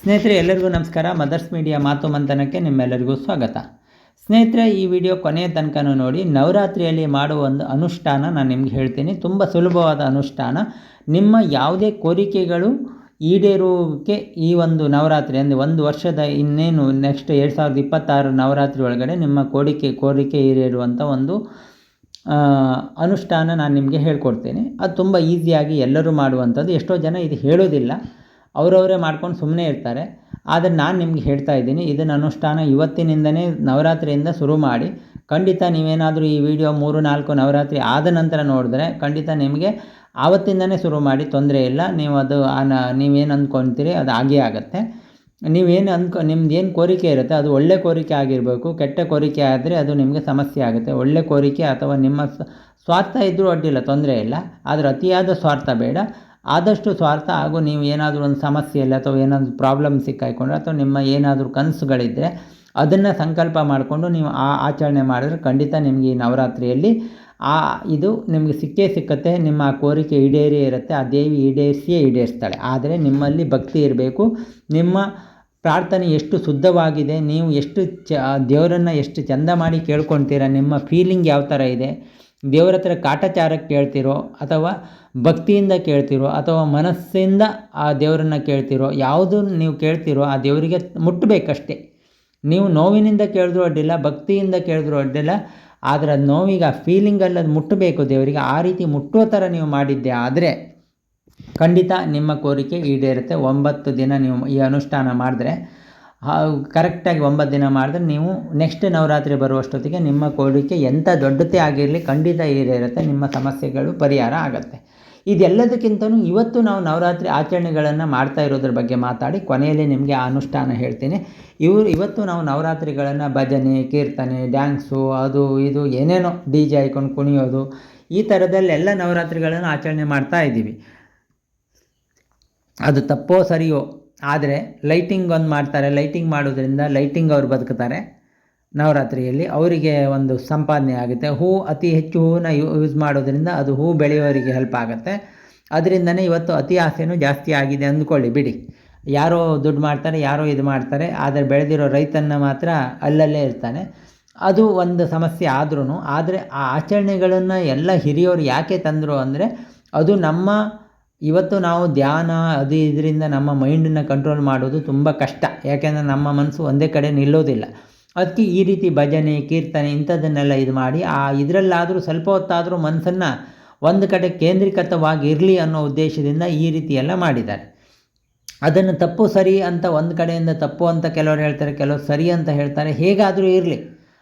ಸ್ನೇಹಿತರೆ, ಎಲ್ಲರಿಗೂ ನಮಸ್ಕಾರ. ಮದರ್ಸ್ ಮೀಡಿಯಾ ಮಾತು ಮಂಥನಕ್ಕೆ ನಿಮ್ಮೆಲ್ಲರಿಗೂ ಸ್ವಾಗತ. ಸ್ನೇಹಿತರೆ, ಈ ವಿಡಿಯೋ ಕೊನೆಯ ತನಕನೂ ನೋಡಿ, ನವರಾತ್ರಿಯಲ್ಲಿ ಮಾಡುವ ಒಂದು ಅನುಷ್ಠಾನ ನಾನು ನಿಮ್ಗೆ ಹೇಳ್ತೀನಿ. ತುಂಬ ಸುಲಭವಾದ ಅನುಷ್ಠಾನ. ನಿಮ್ಮ ಯಾವುದೇ ಕೋರಿಕೆಗಳು ಈಡೇರೋಕ್ಕೆ ಈ ಒಂದು ನವರಾತ್ರಿ, ಅಂದರೆ ಒಂದು ವರ್ಷದ ಇನ್ನೇನು ನೆಕ್ಸ್ಟ್ ಎರಡು ಸಾವಿರದ ಇಪ್ಪತ್ತಾರು ನವರಾತ್ರಿ ಒಳಗಡೆ ನಿಮ್ಮ ಕೋರಿಕೆ ಕೋರಿಕೆ ಈಡೇರುವಂಥ ಒಂದು ಅನುಷ್ಠಾನ ನಾನು ನಿಮಗೆ ಹೇಳ್ಕೊಡ್ತೇನೆ. ಅದು ತುಂಬ ಈಸಿಯಾಗಿ ಎಲ್ಲರೂ ಮಾಡುವಂಥದ್ದು. ಎಷ್ಟೋ ಜನ ಇದು ಹೇಳೋದಿಲ್ಲ. ಅವರವರೇ ಮಾಡ್ಕೊಂಡು ಸುಮ್ಮನೆ ಇರ್ತಾರೆ. ಆದರೆ ನಾನು ನಿಮ್ಗೆ ಹೇಳ್ತಾ ಇದ್ದೀನಿ ಇದನ್ನು ಅನುಷ್ಠಾನ ಇವತ್ತಿನಿಂದನೇ ನವರಾತ್ರಿಯಿಂದ ಶುರು ಮಾಡಿ, ಖಂಡಿತ ನೀವೇನಾದರೂ ಈ ವಿಡಿಯೋ ಮೂರು, ನಾಲ್ಕು ನವರಾತ್ರಿ ಆದ ನಂತರ ನೋಡಿದ್ರೆ ಖಂಡಿತ ನಿಮಗೆ ಆವತ್ತಿಂದನೇ ಶುರು ಮಾಡಿ ತೊಂದರೆ ಇಲ್ಲ. ನೀವು ಅದು ನೀವೇನು ಅಂದ್ಕೊತೀರಿ ಅದು ಆಗೇ ಆಗುತ್ತೆ. ನೀವೇನು ಅಂದ್ಕೊ, ನಿಮ್ದು ಏನು ಕೋರಿಕೆ ಇರುತ್ತೆ ಅದು ಒಳ್ಳೆ ಕೋರಿಕೆ ಆಗಿರಬೇಕು, ಕೆಟ್ಟ ಕೋರಿಕೆ ಆದರೆ ಅದು ನಿಮಗೆ ಸಮಸ್ಯೆ ಆಗುತ್ತೆ. ಒಳ್ಳೆ ಕೋರಿಕೆ ಅಥವಾ ನಿಮ್ಮ ಸ್ವಾರ್ಥ ಇದ್ದರೂ ಅಡ್ಡಿಲ್ಲ, ತೊಂದರೆ ಇಲ್ಲ. ಆದರೆ ಅತಿಯಾದ ಸ್ವಾರ್ಥ ಬೇಡ. ಆದಷ್ಟು ಸ್ವಾರ್ಥ ಹಾಗೂ ನೀವು ಏನಾದರೂ ಒಂದು ಸಮಸ್ಯೆಯಲ್ಲಿ ಅಥವಾ ಏನಾದರೂ ಪ್ರಾಬ್ಲಮ್ ಸಿಕ್ಕಾಯ್ಕೊಂಡ್ರೆ ಅಥವಾ ನಿಮ್ಮ ಏನಾದರೂ ಕನಸುಗಳಿದ್ದರೆ ಅದನ್ನು ಸಂಕಲ್ಪ ಮಾಡಿಕೊಂಡು ನೀವು ಆ ಆಚರಣೆ ಮಾಡಿದ್ರೆ ಖಂಡಿತ ನಿಮಗೆ ಈ ನವರಾತ್ರಿಯಲ್ಲಿ ಆ ಇದು ನಿಮಗೆ ಸಿಕ್ಕೇ ಸಿಕ್ಕತ್ತೆ, ನಿಮ್ಮ ಕೋರಿಕೆ ಈಡೇರಿ ಇರುತ್ತೆ, ಆ ದೇವಿ ಈಡೇರಿಸಿಯೇ ಈಡೇರಿಸ್ತಾಳೆ. ಆದರೆ ನಿಮ್ಮಲ್ಲಿ ಭಕ್ತಿ ಇರಬೇಕು, ನಿಮ್ಮ ಪ್ರಾರ್ಥನೆ ಎಷ್ಟು ಶುದ್ಧವಾಗಿದೆ, ನೀವು ಎಷ್ಟು ಚ ದೇವರನ್ನು ಎಷ್ಟು ಚಂದ ಮಾಡಿ ಕೇಳ್ಕೊಳ್ತೀರ ನಿಮ್ಮ ಫೀಲಿಂಗ್ ಯಾವ ಥರ ಇದೆ ದೇವರ ಹತ್ರ ಕಾಟಾಚಾರಕ್ಕೆ ಕೇಳ್ತಿರೋ ಅಥವಾ ಭಕ್ತಿಯಿಂದ ಕೇಳ್ತಿರೋ ಅಥವಾ ಮನಸ್ಸಿಂದ ಆ ದೇವರನ್ನು ಕೇಳ್ತಿರೋ ಯಾವುದು ನೀವು ಕೇಳ್ತಿರೋ ಆ ದೇವರಿಗೆ ಮುಟ್ಟಬೇಕಷ್ಟೇ ನೀವು ನೋವಿನಿಂದ ಕೇಳಿದ್ರೂ ಅಡ್ಡಿಲ್ಲ, ಭಕ್ತಿಯಿಂದ ಕೇಳಿದ್ರೂ ಅಡ್ಡಿಲ್ಲ, ಆದರೆ ಅದು ನೋವಿಗೆ, ಆ ಫೀಲಿಂಗಲ್ಲಿ ಅದು ಮುಟ್ಟಬೇಕು ದೇವರಿಗೆ, ಆ ರೀತಿ ಮುಟ್ಟೋ ಥರ ನೀವು ಮಾಡಿದ್ದೆ ಆದರೆ ಖಂಡಿತ ನಿಮ್ಮ ಕೋರಿಕೆ ಈಡೇರುತ್ತೆ. ಒಂಬತ್ತು ದಿನ ನೀವು ಈ ಅನುಷ್ಠಾನ ಮಾಡಿದ್ರೆ ಕರೆಕ್ಟಾಗಿ ಒಂಬತ್ತು ದಿನ ಮಾಡಿದ್ರೆ ನೀವು ನೆಕ್ಸ್ಟ್ ನವರಾತ್ರಿ ಬರುವಷ್ಟೊತ್ತಿಗೆ ನಿಮ್ಮ ಕೋರಿಕೆ ಎಂಥ ದೊಡ್ಡತೆ ಆಗಿರಲಿ ಖಂಡಿತ ಈಡೇರುತ್ತೆ, ನಿಮ್ಮ ಸಮಸ್ಯೆಗಳು ಪರಿಹಾರ ಆಗುತ್ತೆ. ಇದೆಲ್ಲದಕ್ಕಿಂತಲೂ ಇವತ್ತು ನಾವು ನವರಾತ್ರಿ ಆಚರಣೆಗಳನ್ನು ಮಾಡ್ತಾ ಇರೋದ್ರ ಬಗ್ಗೆ ಮಾತಾಡಿ ಕೊನೆಯಲ್ಲಿ ನಿಮಗೆ ಆ ಅನುಷ್ಠಾನ ಹೇಳ್ತೀನಿ. ಇವರು, ಇವತ್ತು ನಾವು ನವರಾತ್ರಿಗಳನ್ನು ಭಜನೆ, ಕೀರ್ತನೆ ಡ್ಯಾನ್ಸು ಅದು ಇದು ಏನೇನೋ ಡಿ ಜೆ ಹಾಯ್ಕೊಂಡು ಕುಣಿಯೋದು, ಈ ಥರದಲ್ಲೆಲ್ಲ ನವರಾತ್ರಿಗಳನ್ನು ಆಚರಣೆ ಮಾಡ್ತಾ ಇದ್ದೀವಿ. ಅದು ತಪ್ಪೋ ಸರಿಯೋ ಆದರೆ ಲೈಟಿಂಗ್ ಒಂದು ಮಾಡ್ತಾರೆ. ಲೈಟಿಂಗ್ ಮಾಡೋದ್ರಿಂದ ಲೈಟಿಂಗ್ ಅವ್ರು ಬದುಕ್ತಾರೆ ನವರಾತ್ರಿಯಲ್ಲಿ ಅವರಿಗೆ ಒಂದು ಸಂಪಾದನೆ ಆಗುತ್ತೆ. ಹೂ ಅತಿ ಹೆಚ್ಚು ಹೂವನ್ನ ಯೂಸ್ ಮಾಡೋದ್ರಿಂದ ಅದು ಹೂ ಬೆಳೆಯೋರಿಗೆ ಹೆಲ್ಪ್ ಆಗುತ್ತೆ. ಅದರಿಂದನೇ ಇವತ್ತು ಅತಿ ಆಸೆನೂ ಜಾಸ್ತಿ ಆಗಿದೆ ಅಂದ್ಕೊಳ್ಳಿ, ಬಿಡಿ. ಯಾರೋ ದುಡ್ಡು ಮಾಡ್ತಾರೆ, ಯಾರೋ ಇದು ಮಾಡ್ತಾರೆ, ಆದರೆ ಬೆಳೆದಿರೋ ರೈತನ ಮಾತ್ರ ಅಲ್ಲಲ್ಲೇ ಇರ್ತಾನೆ. ಅದು ಒಂದು ಸಮಸ್ಯೆ ಆದ್ರೂ ಆದರೆ ಆ ಆಚರಣೆಗಳನ್ನು ಎಲ್ಲ ಹಿರಿಯವರು ಯಾಕೆ ತಂದರು ಅಂದರೆ, ಅದು ನಮ್ಮ ಇವತ್ತು ನಾವು ಧ್ಯಾನ ಅದು ಇದರಿಂದ ನಮ್ಮ ಮೈಂಡನ್ನು ಕಂಟ್ರೋಲ್ ಮಾಡೋದು ತುಂಬ ಕಷ್ಟ. ಯಾಕೆಂದರೆ ನಮ್ಮ ಮನಸ್ಸು ಒಂದೇ ಕಡೆ ನಿಲ್ಲೋದಿಲ್ಲ. ಅದಕ್ಕೆ ಈ ರೀತಿ ಭಜನೆ, ಕೀರ್ತನೆ ಇಂಥದ್ದನ್ನೆಲ್ಲ ಇದು ಮಾಡಿ, ಆ ಇದರಲ್ಲಾದರೂ ಸ್ವಲ್ಪ ಹೊತ್ತಾದರೂ ಮನಸ್ಸನ್ನು ಒಂದು ಕಡೆ ಕೇಂದ್ರೀಕೃತವಾಗಿ ಇರಲಿ ಅನ್ನೋ ಉದ್ದೇಶದಿಂದ ಈ ರೀತಿ ಎಲ್ಲ ಮಾಡಿದ್ದಾರೆ. ಅದನ್ನು ತಪ್ಪು ಸರಿ ಅಂತ ಒಂದು ಕಡೆಯಿಂದ ತಪ್ಪು ಅಂತ ಕೆಲವರು ಹೇಳ್ತಾರೆ, ಕೆಲವರು ಸರಿ ಅಂತ ಹೇಳ್ತಾರೆ, ಹೇಗಾದರೂ ಇರಲಿ.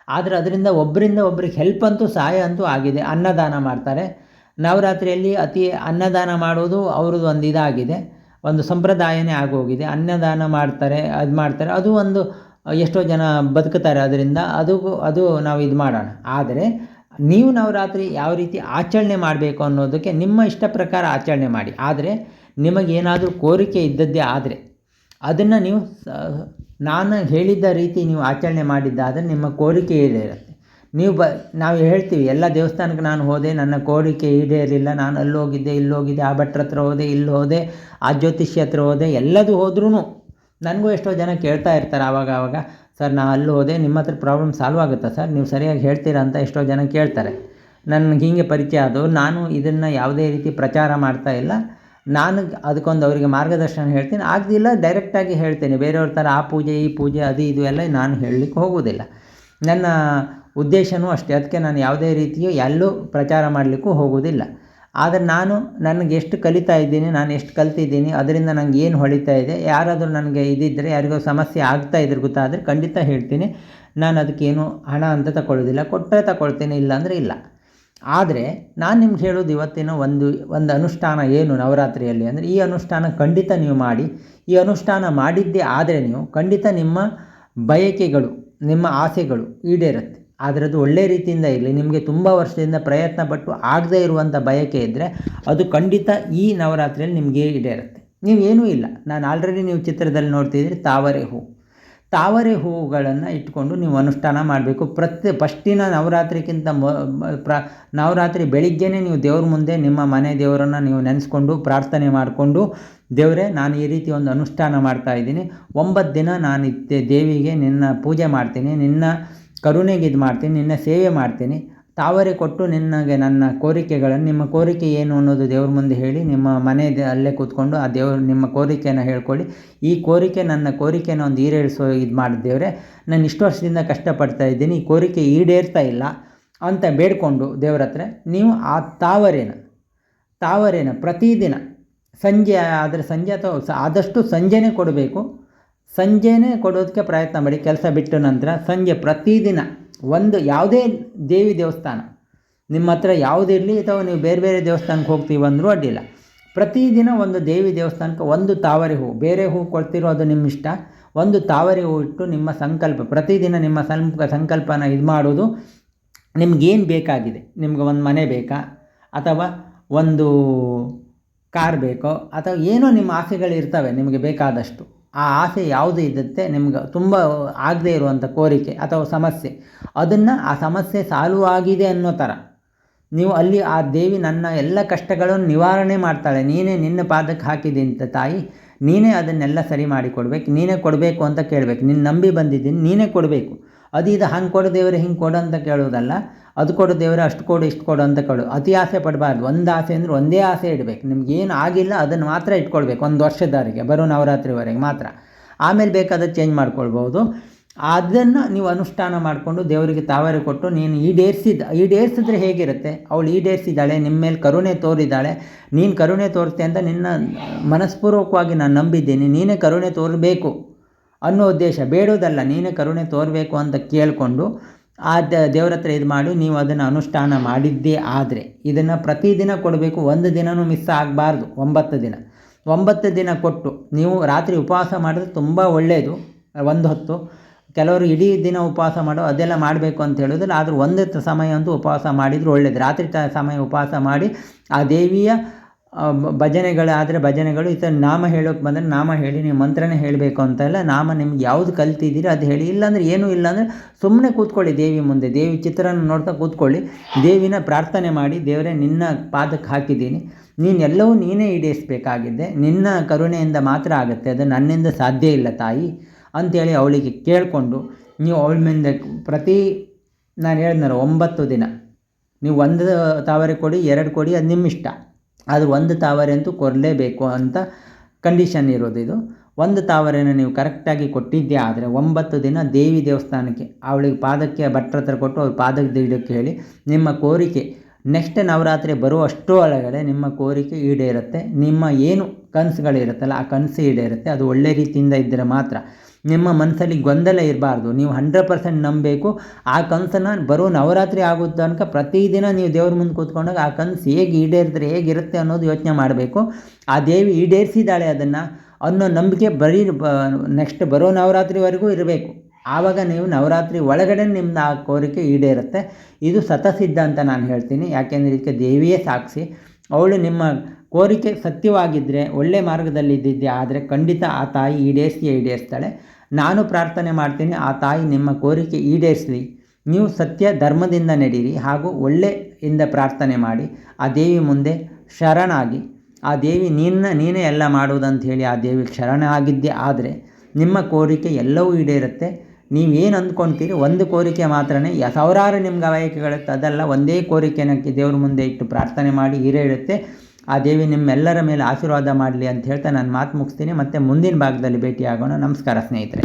ಆದರೆ ಅದರಿಂದ ಒಬ್ಬರಿಂದ ಒಬ್ರಿಗೆ ಹೆಲ್ಪ್ ಅಂತೂ, ಸಹಾಯ ಅಂತೂ ಆಗಿದೆ. ಅನ್ನದಾನ ಮಾಡ್ತಾರೆ. ನವರಾತ್ರಿಯಲ್ಲಿ ಅತಿ ಅನ್ನದಾನ ಮಾಡೋದು ಅವ್ರದ್ದು ಒಂದು ಇದಾಗಿದೆ. ಒಂದು ಸಂಪ್ರದಾಯನೇ ಆಗೋಗಿದೆ. ಅನ್ನದಾನ ಮಾಡ್ತಾರೆ, ಅದು ಮಾಡ್ತಾರೆ. ಅದು ಒಂದು ಎಷ್ಟೋ ಜನ ಬದುಕುತ್ತಾರೆ ಅದರಿಂದ. ಅದು ಅದು ನಾವು ಇದು ಮಾಡೋಣ. ಆದರೆ ನೀವು ನವರಾತ್ರಿ ಯಾವ ರೀತಿ ಆಚರಣೆ ಮಾಡಬೇಕು ಅನ್ನೋದಕ್ಕೆ ನಿಮ್ಮ ಇಷ್ಟ ಪ್ರಕಾರ ಆಚರಣೆ ಮಾಡಿ. ಆದರೆ ನಿಮಗೇನಾದರೂ ಕೋರಿಕೆ ಇದ್ದದ್ದೇ ಆದರೆ ಅದನ್ನು ನೀವು ನಾನು ಹೇಳಿದ್ದ ರೀತಿ ನೀವು ಆಚರಣೆ ಮಾಡಿದ್ದಾದರೆ ನಿಮ್ಮ ಕೋರಿಕೆ ಈಡೇರುತ್ತೆ. ನೀವು ಬ, ನಾವು ಹೇಳ್ತೀವಿ, ಎಲ್ಲ ದೇವಸ್ಥಾನಕ್ಕೆ ನಾನು ಹೋದೆ, ನನ್ನ ಕೋರಿಕೆ ಈಡೇರಿಲ್ಲ ನಾನು ಅಲ್ಲಿ ಹೋಗಿದ್ದೆ, ಇಲ್ಲಿ ಹೋಗಿದ್ದೆ ಆ ಭಟ್ರ ಹತ್ರ ಹೋದೆ, ಇಲ್ಲಿ ಹೋದೆ, ಆ ಜ್ಯೋತಿಷಿ ಹತ್ರ ಹೋದೆ, ಎಲ್ಲದೂ ಹೋದ್ರೂ ನನಗೂ ಎಷ್ಟೋ ಜನ ಕೇಳ್ತಾ ಇರ್ತಾರೆ ಆವಾಗ ಆವಾಗ, ಸರ್, ನಾ ಅಲ್ಲಿ ಹೋದೆ, ನಿಮ್ಮ ಹತ್ರ ಪ್ರಾಬ್ಲಮ್ ಸಾಲ್ವ್ ಆಗುತ್ತಾ, ಸರ್? ನೀವು ಸರಿಯಾಗಿ ಹೇಳ್ತೀರಾ ಅಂತ ಎಷ್ಟೋ ಜನ ಕೇಳ್ತಾರೆ. ನನಗೆ ಹೀಗೆ ಪರಿಚಯ ಅದು ನಾನು ಇದನ್ನು ಯಾವುದೇ ರೀತಿ ಪ್ರಚಾರ ಮಾಡ್ತಾ ಇಲ್ಲ. ನಾನು ಅದಕ್ಕೊಂದು ಅವರಿಗೆ ಮಾರ್ಗದರ್ಶನ ಹೇಳ್ತೀನಿ. ಆಗದಿಲ್ಲ ಡೈರೆಕ್ಟಾಗಿ ಹೇಳ್ತೇನೆ. ಬೇರೆಯವ್ರ ಥರ ಆ ಪೂಜೆ, ಈ ಪೂಜೆ, ಅದು ಇದು ಎಲ್ಲ ನಾನು ಹೇಳಲಿಕ್ಕೆ ಹೋಗೋದಿಲ್ಲ ನನ್ನ ಉದ್ದೇಶನೂ ಅಷ್ಟೇ. ಅದಕ್ಕೆ ನಾನು ಯಾವುದೇ ರೀತಿಯೂ ಎಲ್ಲೂ ಪ್ರಚಾರ ಮಾಡಲಿಕ್ಕೂ ಹೋಗುವುದಿಲ್ಲ. ಆದರೆ ನಾನು ನನಗೆ ಎಷ್ಟು ಕಲಿತಾ ಇದ್ದೀನಿ, ನಾನು ಎಷ್ಟು ಕಲ್ತಿದ್ದೀನಿ ಅದರಿಂದ ನನಗೆ ಏನು ಹೊಳಿತಾ ಇದೆ, ಯಾರಾದರೂ ನನಗೆ ಇದಿದ್ದರೆ ಯಾರಿಗೋ ಸಮಸ್ಯೆ ಆಗ್ತಾ ಇದ್ರೆ ಗೊತ್ತಾದರೆ ಖಂಡಿತ ಹೇಳ್ತೀನಿ. ನಾನು ಅದಕ್ಕೇನು ಹಣ ಅಂತ ತಗೊಳ್ಳೋದಿಲ್ಲ ಕೊಟ್ಟರೆ ತಗೊಳ್ತೀನಿ ಇಲ್ಲ ಅಂದರೆ ಇಲ್ಲ. ಆದರೆ ನಾನು ನಿಮ್ಗೆ ಹೇಳೋದು ಇವತ್ತಿನ ಒಂದು ಒಂದು ಅನುಷ್ಠಾನ ಏನು ನವರಾತ್ರಿಯಲ್ಲಿ ಅಂದರೆ, ಈ ಅನುಷ್ಠಾನ ಖಂಡಿತ ನೀವು ಮಾಡಿ. ಈ ಅನುಷ್ಠಾನ ಮಾಡಿದ್ದೇ ಆದರೆ ನೀವು ಖಂಡಿತ ನಿಮ್ಮ ಬಯಕೆಗಳು, ನಿಮ್ಮ ಆಸೆಗಳು ಈಡೇರುತ್ತೆ. ಆದರೆ ಅದು ಒಳ್ಳೆ ರೀತಿಯಿಂದ ಇರಲಿ. ನಿಮಗೆ ತುಂಬ ವರ್ಷದಿಂದ ಪ್ರಯತ್ನ ಪಟ್ಟು ಆಗದೇ ಇರುವಂಥ ಬಯಕೆ ಇದ್ದರೆ ಅದು ಖಂಡಿತ ಈ ನವರಾತ್ರಿಯಲ್ಲಿ ನಿಮಗೆ ಈಡೇರುತ್ತೆ ನೀವೇನೂ ಇಲ್ಲ. ನಾನು ಆಲ್ರೆಡಿ ನೀವು ಚಿತ್ರದಲ್ಲಿ ನೋಡ್ತಿದ್ದೀರಿ ತಾವರೆ ಹೂ. ತಾವರೆ ಹೂವುಗಳನ್ನು ಇಟ್ಕೊಂಡು ನೀವು ಅನುಷ್ಠಾನ ಮಾಡಬೇಕು. ಪ್ರತಿ ಫಸ್ಟಿನ ನವರಾತ್ರಿಗಿಂತ ಮ ಪ್ರ, ನವರಾತ್ರಿ ಬೆಳಿಗ್ಗೆನೇ ನೀವು ದೇವ್ರ ಮುಂದೆ ನಿಮ್ಮ ಮನೆ ದೇವರನ್ನು ನೀವು ನೆನೆಸ್ಕೊಂಡು ಪ್ರಾರ್ಥನೆ ಮಾಡಿಕೊಂಡು, ದೇವರೇ, ನಾನು ಈ ರೀತಿ ಒಂದು ಅನುಷ್ಠಾನ ಮಾಡ್ತಾ ಇದ್ದೀನಿ. ಒಂಬತ್ತು ದಿನ ನಾನು ದೇವಿಗೆ ನಿನ್ನ ಪೂಜೆ ಮಾಡ್ತೀನಿ. ನಿನ್ನ ಕರುಣೆಗೆ ಇದು ಮಾಡ್ತೀನಿ, ನಿನ್ನ ಸೇವೆ ಮಾಡ್ತೀನಿ. ತಾವರೆ ಕೊಟ್ಟು ನಿನ್ನಗೆ ನನ್ನ ಕೋರಿಕೆಗಳನ್ನು, ನಿಮ್ಮ ಕೋರಿಕೆ ಏನು ಅನ್ನೋದು ದೇವ್ರ ಮುಂದೆ ಹೇಳಿ, ನಿಮ್ಮ ಮನೆ ಅಲ್ಲೇ ಕೂತ್ಕೊಂಡು ಆ ದೇವ್ರ ನಿಮ್ಮ ಕೋರಿಕೆಯನ್ನು ಹೇಳ್ಕೊಳ್ಳಿ. ಈ ಕೋರಿಕೆ ನನ್ನ ಕೋರಿಕೆನ ಒಂದು ಈಡೇರಿಸೋ ಇದು ಮಾಡಿದ್ದೇವ್ರೆ ನಾನು ಇಷ್ಟು ವರ್ಷದಿಂದ ಕಷ್ಟಪಡ್ತಾ ಇದ್ದೀನಿ, ಈ ಕೋರಿಕೆ ಈಡೇರ್ತಾ ಇಲ್ಲ ಅಂತ ಬೇಡಿಕೊಂಡು ದೇವ್ರ ಹತ್ರ, ನೀವು ಆ ತಾವರೇನ ತಾವರೇನ ಪ್ರತಿದಿನ ಸಂಜೆ ಆದರೆ ಸಂಜೆ ಅಥವಾ ಆದಷ್ಟು ಸಂಜೆನೇ ಕೊಡಬೇಕು. ಸಂಜೆನೇ ಕೊಡೋದಕ್ಕೆ ಪ್ರಯತ್ನ ಮಾಡಿ. ಕೆಲಸ ಬಿಟ್ಟ ನಂತರ ಸಂಜೆ ಪ್ರತಿದಿನ ಒಂದು ಯಾವುದೇ ದೇವಿ ದೇವಸ್ಥಾನ, ನಿಮ್ಮ ಹತ್ರ ಯಾವುದಿರಲಿ ಅಥವಾ ನೀವು ಬೇರೆ ಬೇರೆ ದೇವಸ್ಥಾನಕ್ಕೆ ಹೋಗ್ತೀವಿ ಅಂದರೂ ಅಡ್ಡಿಲ್ಲ ಪ್ರತಿದಿನ ಒಂದು ದೇವಿ ದೇವಸ್ಥಾನಕ್ಕೆ ಒಂದು ತಾವರೆ ಹೂವು, ಬೇರೆ ಹೂವು ಕೊಡ್ತಿರೋ ಅದು ನಿಮ್ಮ ಇಷ್ಟ. ಒಂದು ತಾವರೆ ಹೂವು ಇಟ್ಟು ನಿಮ್ಮ ಸಂಕಲ್ಪ, ಪ್ರತಿದಿನ ನಿಮ್ಮ ಸಂಕ ಸಂಕಲ್ಪನ ಇದು ಮಾಡೋದು ನಿಮಗೇನು ಬೇಕಾಗಿದೆ? ನಿಮ್ಗೆ ಒಂದು ಮನೆ ಬೇಕಾ? ಅಥವಾ ಒಂದು ಕಾರ್ ಬೇಕೋ? ಅಥವಾ ಏನೋ ನಿಮ್ಮ ಆಸೆಗಳಿರ್ತವೆ ನಿಮಗೆ ಬೇಕಾದಷ್ಟು. ಆ ಆಸೆ ಯಾವುದು ಇದ್ದಂತೆ ನಿಮ್ಗೆ ತುಂಬ ಆಗದೇ ಇರುವಂಥ ಕೋರಿಕೆ ಅಥವಾ ಸಮಸ್ಯೆ. ಅದನ್ನು ಆ ಸಮಸ್ಯೆ ಸಾಲ್ವ್ ಆಗಿದೆ ಅನ್ನೋ ಥರ ನೀವು ಅಲ್ಲಿ ಆ ದೇವಿ ನನ್ನ ಎಲ್ಲ ಕಷ್ಟಗಳನ್ನು ನಿವಾರಣೆ ಮಾಡ್ತಾಳೆ. ನೀನೇ ನಿನ್ನ ಪಾದಕ್ಕೆ ಹಾಕಿದೆ ಅಂತ ತಾಯಿ, ನೀನೇ ಅದನ್ನೆಲ್ಲ ಸರಿ ಮಾಡಿ ಕೊಡಬೇಕು ನೀನೇ ಕೊಡಬೇಕು ಅಂತ ಕೇಳಬೇಕು. ನಿನ್ನ ನಂಬಿ ಬಂದಿದ್ದೀನಿ, ನೀನೇ ಕೊಡಬೇಕು. ಅದು ಇದು ಹಂಗೆ ಕೊಡು ದೇವರೇ, ಹಿಂಗೆ ಕೊಡು ಅಂತ ಕೇಳೋದಲ್ಲ ಅದು ಕೊಡು ದೇವರೇ, ಅಷ್ಟು ಕೊಡು, ಇಷ್ಟು ಕೊಡು ಅಂತ ಕೇಳು. ಅತಿ ಆಸೆ ಪಡಬಾರ್ದು. ಒಂದು ಆಸೆ ಅಂದರೆ ಒಂದೇ ಆಸೆ ಇಡಬೇಕು. ನಿಮ್ಗೇನು ಆಗಿಲ್ಲ, ಅದನ್ನು ಮಾತ್ರ ಇಟ್ಕೊಳ್ಬೇಕು. ಒಂದು ವರ್ಷದವರೆಗೆ, ಬರೋ ನವರಾತ್ರಿವರೆಗೆ ಮಾತ್ರ. ಆಮೇಲೆ ಬೇಕಾದ್ರೆ ಚೇಂಜ್ ಮಾಡ್ಕೊಳ್ಬೋದು ಅದನ್ನು ನೀವು ಅನುಷ್ಠಾನ ಮಾಡಿಕೊಂಡು ದೇವರಿಗೆ ತಾವರೆ ಕೊಟ್ಟು, ನೀನು ಈಡೇರಿಸಿದ, ಈಡೇರಿಸಿದ್ರೆ ಹೇಗಿರುತ್ತೆ? ಅವಳು ಈಡೇರಿಸಿದ್ದಾಳೆ ನಿಮ್ಮ ಮೇಲೆ ಕರುಣೆ ತೋರಿದ್ದಾಳೆ. ನೀನು ಕರುಣೆ ತೋರಿಸ್ತೆ ಅಂತ ನಿನ್ನ ಮನಸ್ಪೂರ್ವಕವಾಗಿ ನಾನು ನಂಬಿದ್ದೀನಿ. ನೀನೇ ಕರುಣೆ ತೋರಬೇಕು. ಅನ್ನೋ ಉದ್ದೇಶ. ಬೇಡೋದಲ್ಲ, ನೀನೇ ಕರುಣೆ ತೋರಬೇಕು ಅಂತ ಕೇಳಿಕೊಂಡು ಆ ದೇವ್ರ ಹತ್ರ ಇದು ಮಾಡಿ, ನೀವು ಅದನ್ನು ಅನುಷ್ಠಾನ ಮಾಡಿದ್ದೇ ಆದರೆ. ಇದನ್ನು ಪ್ರತಿದಿನ ಕೊಡಬೇಕು, ಒಂದು ದಿನವೂ ಮಿಸ್ ಆಗಬಾರ್ದು, ಒಂಬತ್ತು ದಿನ. ಒಂಬತ್ತು ದಿನ ಕೊಟ್ಟು, ನೀವು ರಾತ್ರಿ ಉಪವಾಸ ಮಾಡಿದ್ರೆ ತುಂಬ ಒಳ್ಳೆಯದು ಒಂದು ಹೊತ್ತು. ಕೆಲವರು ಇಡೀ ದಿನ ಉಪವಾಸ ಮಾಡೋ, ಅದೆಲ್ಲ ಮಾಡಬೇಕು ಅಂತ ಹೇಳೋದಿಲ್ಲ, ಆದರೂ ಒಂದು ಸಮಯ ಅಂತೂ ಉಪವಾಸ ಮಾಡಿದರೆ ಒಳ್ಳೆಯದು ರಾತ್ರಿ ಸಮಯ ಉಪವಾಸ ಮಾಡಿ, ಆ ದೇವಿಯ ಭಜನೆಗಳಾದರೆ ಭಜನೆಗಳು ಈ ಥರ ನಾಮ ಹೇಳೋಕೆ ಬಂದರೆ ನಾಮ ಹೇಳಿ, ನೀವು ಮಂತ್ರನೇ ಹೇಳಬೇಕು ಅಂತೆಲ್ಲ ನಾಮ ನಿಮ್ಗೆ ಯಾವುದು ಕಲ್ತಿದ್ದೀರಿ ಅದು ಹೇಳಿ. ಇಲ್ಲಾಂದರೆ ಏನೂ ಇಲ್ಲ ಅಂದರೆ ಸುಮ್ಮನೆ ಕೂತ್ಕೊಳ್ಳಿ ದೇವಿ ಮುಂದೆ. ದೇವಿ ಚಿತ್ರನ ನೋಡ್ತಾ ಕೂತ್ಕೊಳ್ಳಿ. ದೇವಿನ ಪ್ರಾರ್ಥನೆ ಮಾಡಿ, ದೇವರೇ ನಿನ್ನ ಪಾದಕ್ಕೆ ಹಾಕಿದ್ದೀನಿ. ನೀನೆಲ್ಲವೂ ನೀನೇ ಈಡೇರಿಸ್ಬೇಕಾಗಿದ್ದೆ ನಿನ್ನ ಕರುಣೆಯಿಂದ ಮಾತ್ರ ಆಗುತ್ತೆ. ಅದು ನನ್ನಿಂದ ಸಾಧ್ಯ ಇಲ್ಲ ತಾಯಿ ಅಂಥೇಳಿ ಅವಳಿಗೆ ಕೇಳಿಕೊಂಡು, ನೀವು ಅವಳ ಮುಂದೆ ಪ್ರತಿ, ನಾನು ಹೇಳಿದ್ನಲ್ಲ ಒಂಬತ್ತು ದಿನ. ನೀವು ಒಂದು ತಾವರೆ ಕೊಡಿ, ಎರಡು ಕೊಡಿ, ಅದು ನಿಮ್ಮ ಇಷ್ಟ ಆದ್ರೆ ಒಂದು ತಾವರೆ ಅಂತೂ ಕೊಡಲೇಬೇಕು ಅಂತ ಕಂಡೀಷನ್ ಇರೋದು ಇದು. ಒಂದು ತಾವರೆನ ನೀವು ಕರೆಕ್ಟಾಗಿ ಕೊಟ್ಟಿದ್ದೇ ಆದರೆ ಒಂಬತ್ತು ದಿನ ದೇವಿ ದೇವಸ್ಥಾನಕ್ಕೆ ಅವಳಿಗೆ ಪಾದಕ್ಕೆ ಭಟ್ರ ಹತ್ರ ಕೊಟ್ಟು ಅವ್ರ ಪಾದಕ್ಕೆ ಇಡೋಕ್ಕೆ ಹೇಳಿ ನಿಮ್ಮ ಕೋರಿಕೆ ನೆಕ್ಸ್ಟ್ ನವರಾತ್ರಿ ಬರುವಷ್ಟು ಒಳಗಡೆ ನಿಮ್ಮ ಕೋರಿಕೆ ಈಡೇರುತ್ತೆ. ನಿಮ್ಮ ಏನು ಕನಸುಗಳಿರುತ್ತಲ್ಲ ಆ ಕನಸು ಈಡೇರುತ್ತೆ. ಅದು ಒಳ್ಳೆ ರೀತಿಯಿಂದ ಇದ್ದರೆ ಮಾತ್ರ. ನಿಮ್ಮ ಮನಸ್ಸಲ್ಲಿ ಗೊಂದಲ ಇರಬಾರ್ದು. ನೀವು ಹಂಡ್ರೆಡ್ ಪರ್ಸೆಂಟ್ ನಂಬಬೇಕು. ಆ ಕನಸನ್ನು ಬರೋ ನವರಾತ್ರಿ ಆಗೋ ತನಕ ಪ್ರತಿದಿನ ನೀವು ದೇವ್ರ ಮುಂದೆ ಕೂತ್ಕೊಂಡಾಗ ಆ ಕನಸು ಹೇಗೆ ಈಡೇರಿದ್ರೆ ಹೇಗಿರುತ್ತೆ ಅನ್ನೋದು ಯೋಚನೆ ಮಾಡಬೇಕು. ಆ ದೇವಿ ಈಡೇರಿಸಿದ್ದಾಳೆ ಅದನ್ನು ಅನ್ನೋ ನಂಬಿಕೆ ಬರೀ ನೆಕ್ಸ್ಟ್ ಬರೋ ನವರಾತ್ರಿವರೆಗೂ ಇರಬೇಕು. ಆವಾಗ ನೀವು ನವರಾತ್ರಿ ಒಳಗಡೆ ನಿಮ್ಮದು ಆ ಕೋರಿಕೆ ಈಡೇರುತ್ತೆ. ಇದು ಸತಸಿದ್ಧ ಅಂತ ನಾನು ಹೇಳ್ತೀನಿ. ಯಾಕೆಂದರೆ ಇದಕ್ಕೆ ದೇವಿಯೇ ಸಾಕ್ಷಿ. ಅವಳು ನಿಮ್ಮ ಕೋರಿಕೆ ಸತ್ಯವಾಗಿದ್ದರೆ ಒಳ್ಳೆ ಮಾರ್ಗದಲ್ಲಿ ಇದ್ದಿದ್ದೆ, ಆದರೆ ಖಂಡಿತ ಆ ತಾಯಿ ಈಡೇರಿಸಿ ಈಡೇರಿಸ್ತಾಳೆ. ನಾನು ಪ್ರಾರ್ಥನೆ ಮಾಡ್ತೀನಿ, ಆ ತಾಯಿ ನಿಮ್ಮ ಕೋರಿಕೆ ಈಡೇರಿಸಲಿ. ನೀವು ಸತ್ಯ ಧರ್ಮದಿಂದ ನಡೀರಿ ಹಾಗೂ ಒಳ್ಳೆಯಿಂದ ಪ್ರಾರ್ಥನೆ ಮಾಡಿ. ಆ ದೇವಿ ಮುಂದೆ ಶರಣಾಗಿ. ಆ ದೇವಿ ನಿನ್ನ, ನೀನೇ ಎಲ್ಲ ಮಾಡುವುದಂತ ಹೇಳಿ ಆ ದೇವಿಗೆ ಶರಣ ಆಗಿದ್ದೆ ಆದರೆ ನಿಮ್ಮ ಕೋರಿಕೆ ಎಲ್ಲವೂ ಈಡೇರುತ್ತೆ. ನೀವೇನು ಅಂದ್ಕೊಂತೀರಿ? ಒಂದು ಕೋರಿಕೆ ಮಾತ್ರನೇ. ಸಾವಿರಾರು ನಿಮ್ಗೆ ಅವಯಕಗಳಿರುತ್ತೆ ಅದಲ್ಲ ಒಂದೇ ಕೋರಿಕೆನಕ್ಕೆ ದೇವ್ರ ಮುಂದೆ ಇಟ್ಟು ಪ್ರಾರ್ಥನೆ ಮಾಡಿ ಈಡೇರುತ್ತೆ ಆ ದೇವಿ ನಿಮ್ಮೆಲ್ಲರ ಮೇಲೆ ಆಶೀರ್ವಾದ ಮಾಡಲಿ ಅಂತ ಹೇಳ್ತಾ ನಾನು ಮಾತು ಮುಗಿಸ್ತೀನಿ. ಮತ್ತು ಮುಂದಿನ ಭಾಗದಲ್ಲಿ ಭೇಟಿಯಾಗೋಣ. ನಮಸ್ಕಾರ ಸ್ನೇಹಿತರೆ.